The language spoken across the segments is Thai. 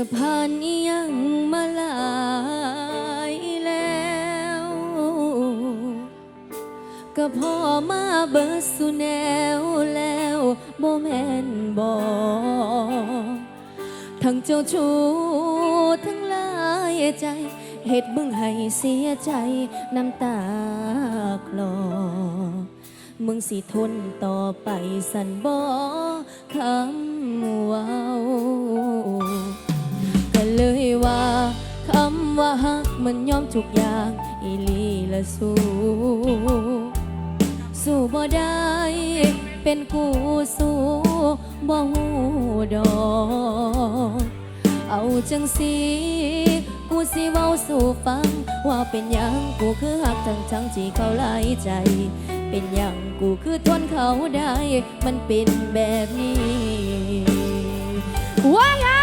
ก็ผ่านยังมาหลายแล้ว ก็พอมาเบิดสุแนวแล้วบ่แม่นบ่ทั้งเจ้าชู้ทั้งลายใจเหตุมึงให้เสียใจน้ำตาคลอ มึงสิทนต่อไปสันบ่คำเว้า เลยว่าคำว่าฮักมันยอมทุกอย่างอีลีละสู้สู้บ่ได้ เป็นกูสู้บ่หูดอกเอาจังสีกูสิเว้าสู่ฟัง ว่าเป็นยังกูคือหักทั้งทั้งที่เขาหลายใจ เป็นยังกูคือทนเขาได้ มันเป็นแบบนี้ว่าไง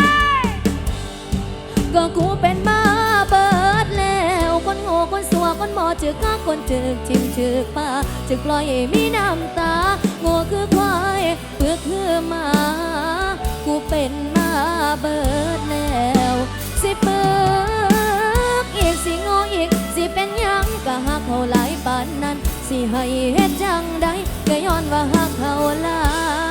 ก็กูเป็นมาเบิดแล้วคนโง่คนสัวคนหมอจึกข้าคนจึกทิมจึกป่าจึกปล่อยให้มีน้ำตา โง่คือควายเปลือกคือหมากูเป็นมาเบิดแล้ว สิเปิกอีกสิโง่อีกสิเป็นยังก็หักเขาหลายปานนั้น สิให้เฮ็ดจังใดก็ย้อนว่าหักเขาหลาย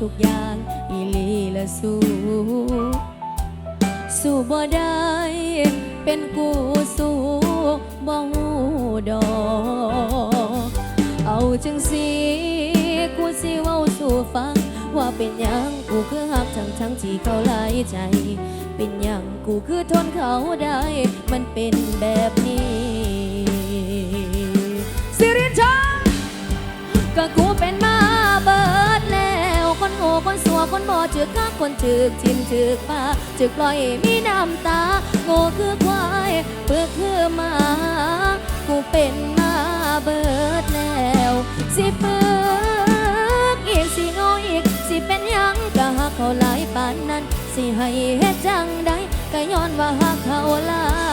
ทุกอย่างอีลีละสู้สู้บ่ได้ เป็นกูสู้บ่หูดอเอาจังสีกูสิเว้าสู่ฟัง ว่าเป็นยังกูคือหักทั้งทั้งที่เขาหลายใจ เป็นยังกูคือทนเขาได้ มันเป็นแบบนี้สิรินทร์ก็กูเป็นมาเบิดแล้ว คนสัวคนบ่จึกข้าคนจึกทิมจึกป่าจึกปล่อยมีน้ำตา โง่คือควายเปลือกคือหมากูเป็นมาเบิดแล้ว สิเปลือกอีกสิโง่อีก สิเป็นยังก็หักเขาหลายปานนั้น สิให้เฮ็ดจังใดก็ย้อนว่าหักเขาหลาย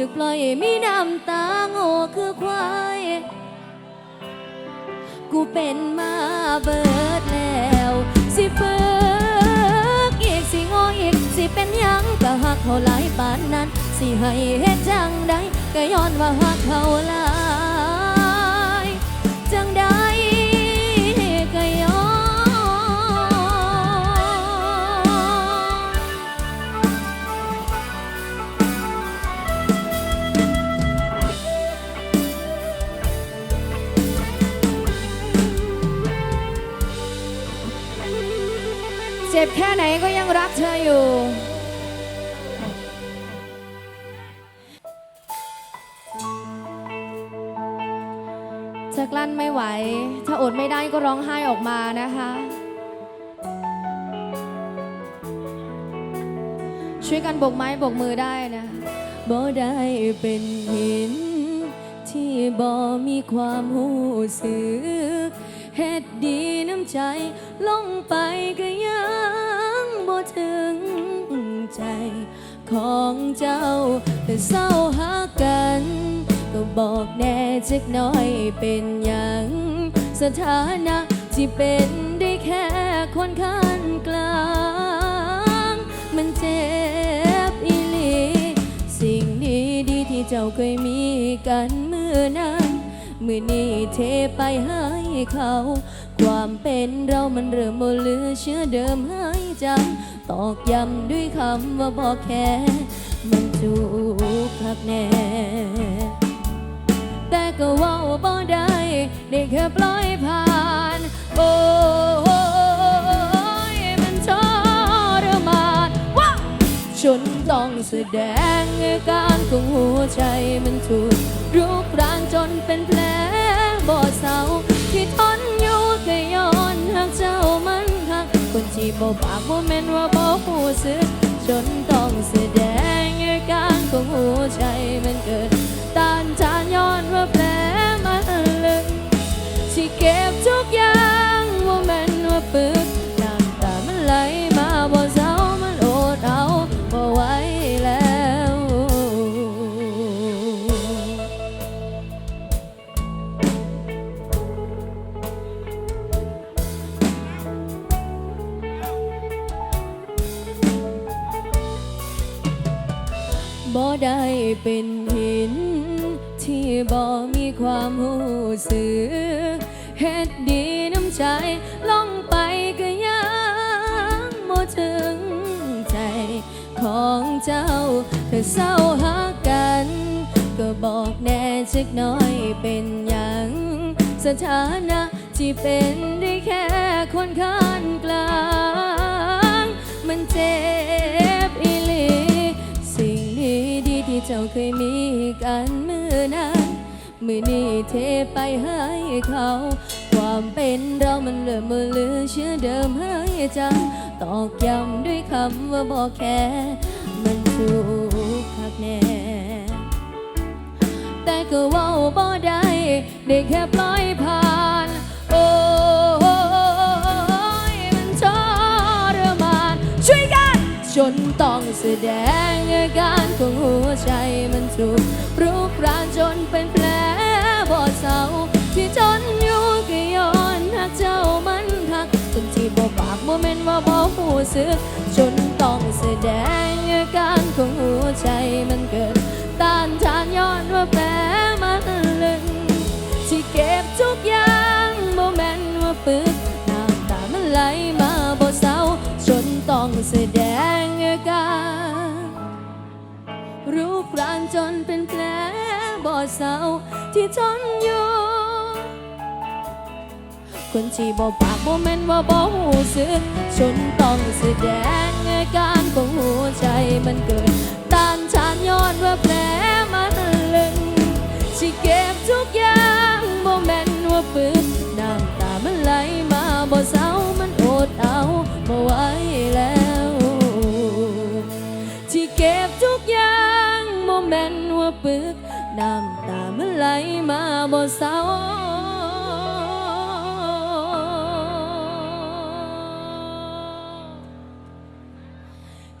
จึกปล่อยมีน้ำตาโง่คือควาย กูเป็นมาเบิดแล้ว สิเบิกอีกสิโง่อีกสิเป็นยังก็หักเขาหลายปานนั้น สิให้เฮ็ดจังได้ก็ย้อนว่าหักเขาหลาย ไหว ถ้าอดไม่ได้ก็ร้องไห้ออกมานะคะ ช่วยกันบกไม้บกมือได้นะบ่ได้เป็นหิน ที่บ่มีความหูสึกเฮ็ดดีน้ำใจลงไปก็ยังบ่ถึงใจของเจ้าแต่เศร้าหากัน ก็บอกแน่จักน้อยเป็นหยังสถานะที่เป็นได้แค่คนข้างกลาง มันเจ็บอีหลีสิ่งดีดีที่เจ้าเคยมีกันเมื่อนั้น มือนี้เทไปให้เขา ความเป็นเรามันเริ่มบ่เหลือเชื่อเดิมให้จำตอกย้ำด้วยคำว่าบอกแค่มันจูกคักแน่ แต่ก็ว่าบ่ได้ได้แค่ปล่อยผ่าน โอ้ยมันทรแสดงอาการของหัวใจมันถูกรุกรานจนเป็นแผลบ่เศร้าที่ทนอยู่ก็ย้อนหากเจ้ามันหักคนที่บ่ปากบ่แม่นว่าบ่หูสึก จนต้องแสดงอาการของหัวใจมันเกิดต้านทานย้อนว่าแผลมันลึกที่เก็บทุกอย่างว่ามันว่าปึกน้ เป็นหิน ที่บ่มีความหูสึกเฮ็ดดีน้ำใจล่องไปก็ยังบ่ถึงใจของเจ้าถ้าเศร้าหักกัน ก็บอกแน่จักน้อยเป็นหยังสถานะที่เป็นได้แค่คนข้างกลาง มันเจ็บ ที่เจ้าเคยมีกันมือนั้นมือนี้เทไปให้เขา ความเป็นเรามันเริ่มมือลือเชื่อเดิมให้จำตอกย้ำด้วยคำว่าบอกแค่มันถูกคักแน่แต่ก็ว่าบ่ได้ได้แค่ปล่อยผ่าน แสดงอาการของหัวใจมันถูกรุกรานจนเป็นแผลบ่เศร้าที่ทนอยู่ก็ย้อนหักเจ้ามันหักจนที่บ่ปากบ่แม่นว่าบ่หูสึก จนต้องแสดงอาการของหัวใจมันเกิดต้านทานย้อนว่าแผลมันลึกที่เก็บทุกอย่าง แสดงอาการรูปรานจนเป็นแผลบ่เศร้าที่ทนอยู่ คนที่บ่ปากบ่แม่นว่าบ่หูสึกจนต้องแสดงอาการของหัวใจมันเกิดต้านทานย้อนว่าแผลมันลึกที่เก็บทุกอย่างบ่แม่น ปึก น้ำตามันไหลมาบ่เศร้า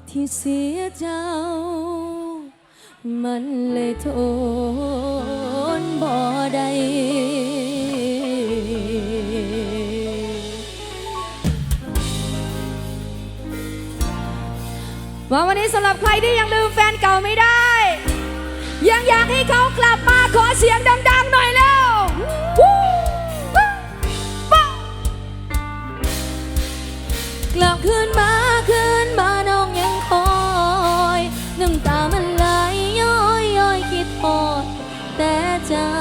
ที่เสียเจ้า มันเลยทนบ่ได้ว่าวันนี้สำหรับใครที่ยังลืมแฟนเก่าไม่ได้ อยากให้เขากลับมาขอเสียงดังๆหน่อยแล้วกลับคืนมาคืนมาน้องยังคอยน้ำตามันไหลย้อยย้อยคิดพอดแต่เจ้า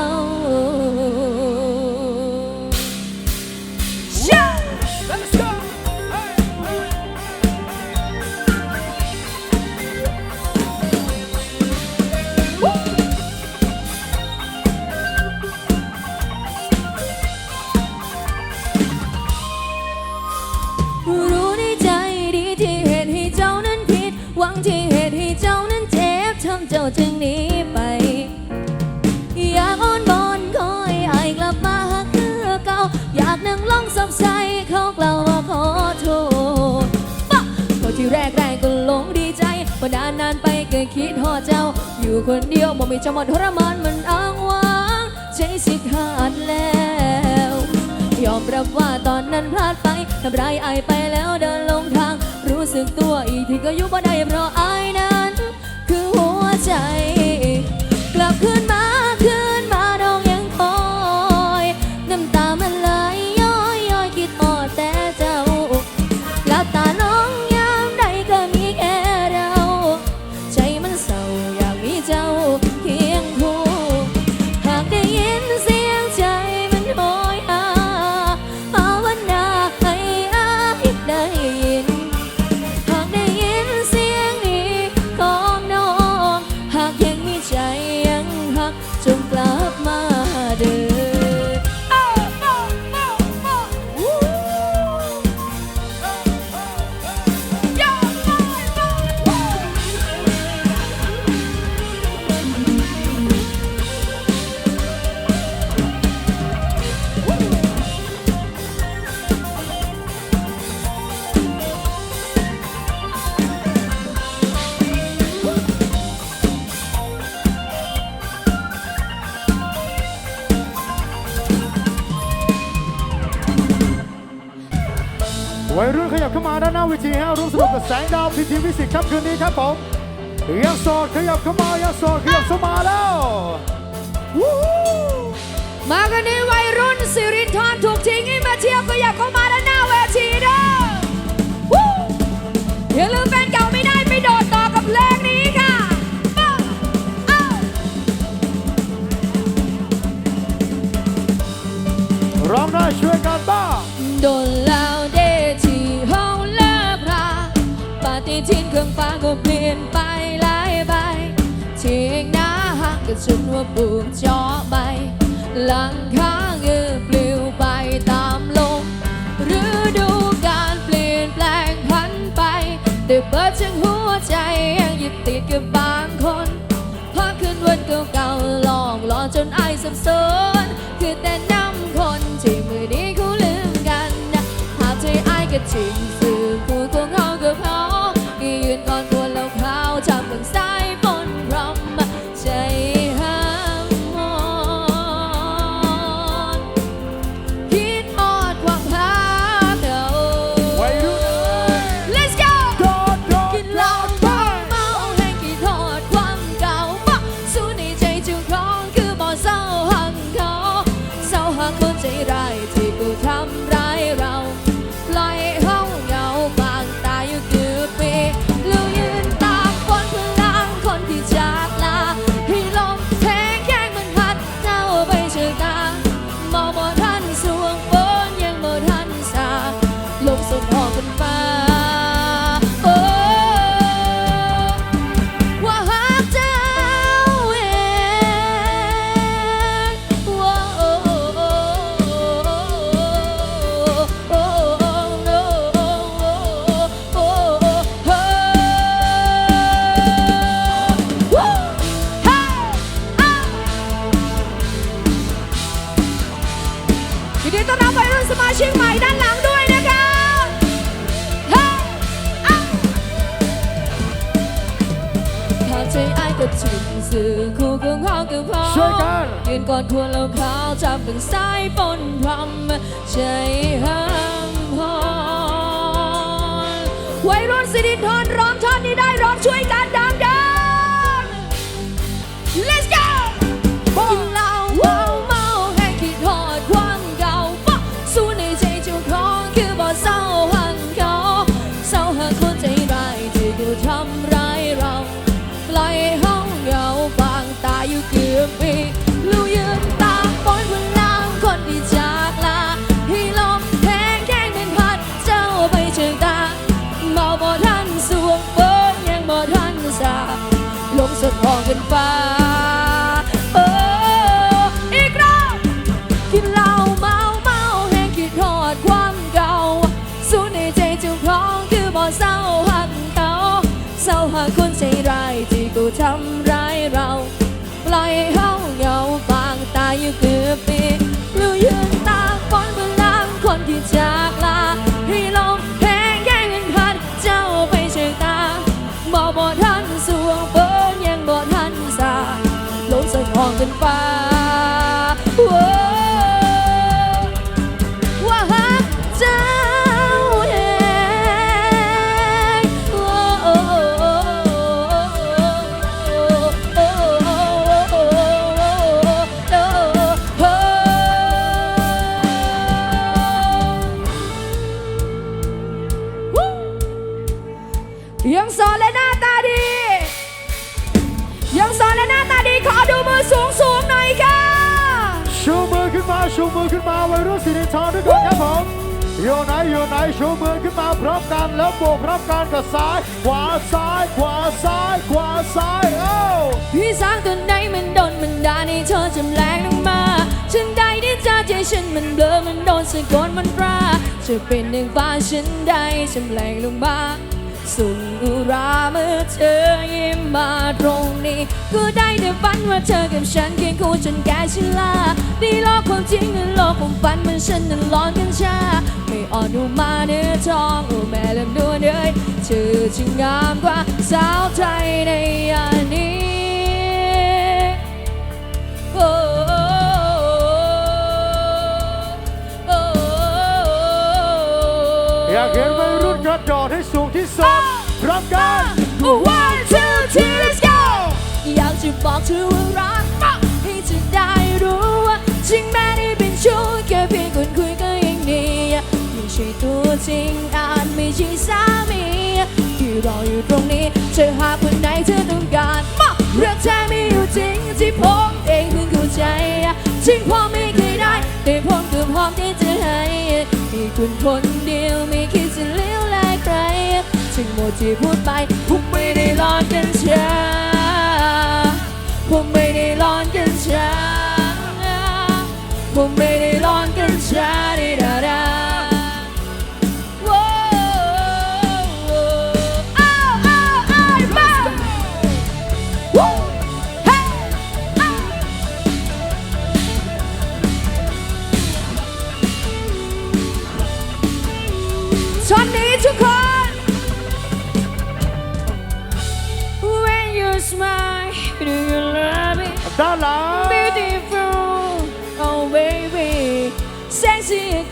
เจ้าจึงหนีไป อยากอ้อนบอนคอยไอกลับมาหาคือเก่า อยากนั่งลองสับใส่เขากล่าวว่าขอโทษปะพอที่แรกแรกก็หลงดีใจพอนานนานไปก็คิดทอเจ้า อยู่คนเดียวบ่มีจะมาทรมานมันอ้างว้างใจสิขาดแล้ว ยอมรับว่าตอนนั้นพลาดไปทำร้ายอไปแล้วเดินลงทาง รู้สึกตัวอีกทีก็อยู่บ่ได้เพราะอนั้นคือหัว ใจ เข้ามาด้านหน้าเวทีฮะร่วมสนุกกับแสงดาวพิธีวิสิตค่ำคืนนี้ครับผมยังโสดขยับเข้ามายังโสดขยับเข้ามาแล้ววู้ฮู้มากันนี้วัยรุ่นสิรินทรถูกทิ้งให้มาเที่ยวก็อยากเข้ามาด้านหน้าเวทีเด้อวู้อย่าลืมแฟนเก่าไม่ได้ไปโดดต่อกับเพลงนี้ค่ะมาเอ้าร้องได้ช่วยกันบ้างโดนแล้ว ทินเครื่องฟ้าก็เปลี่ยนไปหลายใบเชียงหน้าหักกับชุดว่าปลูกจอใบหลังคาเงือปลิวไปตามลมฤดูการเปลี่ยนแปลงพันไปแต่เบิดจังหัวใจยังยึดติดกับบางคนพาคืนวันเก่าๆลอกหลอนจนไอายสับสนคือแต่น้ำคนที่มือดีเขาลืมกันนะหากใจไอายก็จริง คู่ของเขาก็พอช่วยกันยืนก่อนควรเราขาวจับเป็นสายฝนพรำใจห้ามพอนวัยรุ่นสิรินทรร้องท่อนนี้ได้ร้องช่วยกันดังๆายขวาซ้ายขวาซ้ายขวาซ้ายเอ้าพี่สางตัวไหนมันโดนมันด่าในเธอจำแรงลงมาฉันได้ที่ใจใจฉันมันเบลอมันโดนสะกดมันราจะเป็นหนึ่งฟ้าฉันได้จำแรงลงมาสุนอุราเมื่อเธอยิ้มมาตรงนี้ก็ได้แต่ฝันว่าเธอกับฉันเคียงคู่จนแก่ชรานี่โลกความจริงหรือโลกความฝันมันฉันนั้นร้อนกันชา อ่อนดูมาเนื้อทองโอ้แม่ลำดวนเอ้ยเธอจึงงามกว่าสาวไทยในยามนี้โอ้อยากเห็นวัยรุ่นกระโดดให้สูงที่สุดพร้อมกัน One two three let's go อยากจะบอกเธอว่ารักให้เธอได้รู้ว่าจริงแม้ได้เป็นชู้ จริงอาจไม่ใช่สามีที่รออยู่ตรงนี้เธอหากวันไหนเธอต้องการมาเรื่องแท้มีอยู่จริงที่ผมเองเพิ่งเข้าใจจริงผมไม่เคยได้ แต่ผมก็พร้อมที่จะให้มีคุณคนเดียวไม่คิดจะเลี้ยวแลใครทั้งหมดที่พูดไปผมไม่ได้รอด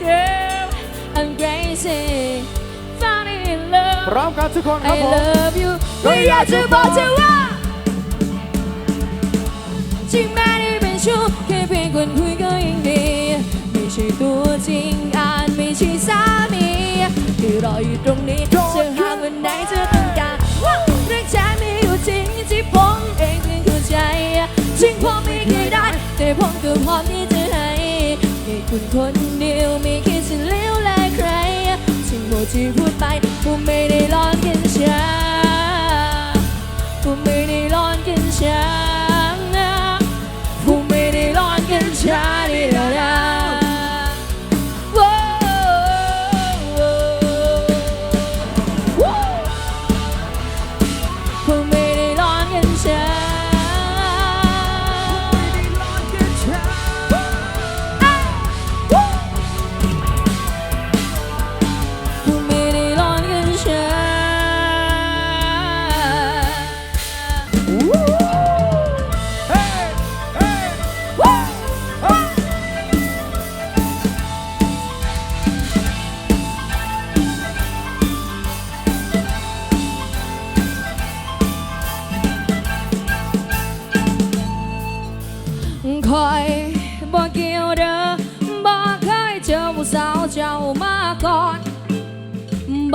girl, I'm crazy, found in พร้อ love. มกันทุกคนครับ I ผม love you ไม่อยากจะบอกเธอว่าจริงแม้ได้เป็นชู้แค่เพียงคนคุยก็ยังดีไม่ใช่ตัวจริงอาจไม่ใช่สามีที่รออยู่ตรงนี้จะหากวันไหนเธอต้องการเรื่องแท้มีอยู่จริงที่ผมเองเพิ่งเข้าใจจริงผมไม่เคยได้แต่ผมก็พร้อมที่จะให้ให้ คุณคนเดียวไม่คิดจะเลี้ยวแลใคร สิ่งหมดที่พูดไปผมไม่ได้ล้อนกันช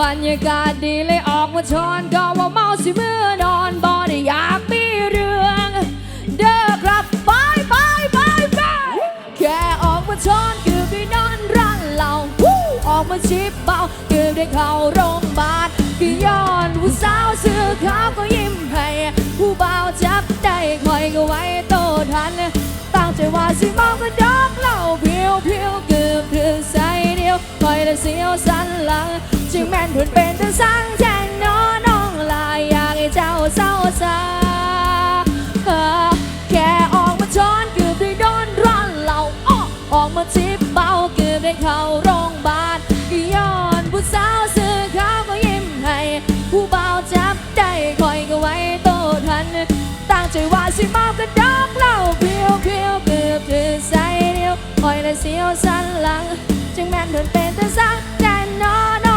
บรรยากาศดีเลยออกมาชอนก็ว่าเมาสิเมื่อนอนบ่ได้อยากมีเรื่อง เด้อครับไปไปไปไปแค่ออกมาชอนเกือบได้นอนร้านเหล้าออกมาชิบเบาเกือบได้เข้าโรงพยาบาลก็ย้อนผู้สาวเสื้อขาวก็ยิ้มให้ผู้บ่าวจับได้คอยก็ไว้โตทันตั้งใจว่าสิมองก็ดอกเหล้าเพียวเพียวเกือบถึงใส่เดียวคอยละเสียวสันหลัง จึงแม่นเพื่นเป็นต่สร้างแทงน้อน้องลายอยากให้เจ้าเศร้าซาแค่ออกมาช้อนเกือบได้โดนร้อนเหล่าอ้อออกมาทิปเบาเกือบได้เข้าโรงพยาบาลย้อนผู้สาวเสื้อขาวก็ยิ้มให้ผู้เบาจับได้คอยก็ไว้โตทันตั้งใจว่าสิมากระดอกเหล้าเพียวเพียวเกือบถึงใส่เดียวคอยละเสียวสันหลังจึงแม่นเดินเป็นแต่สังแต่น้อน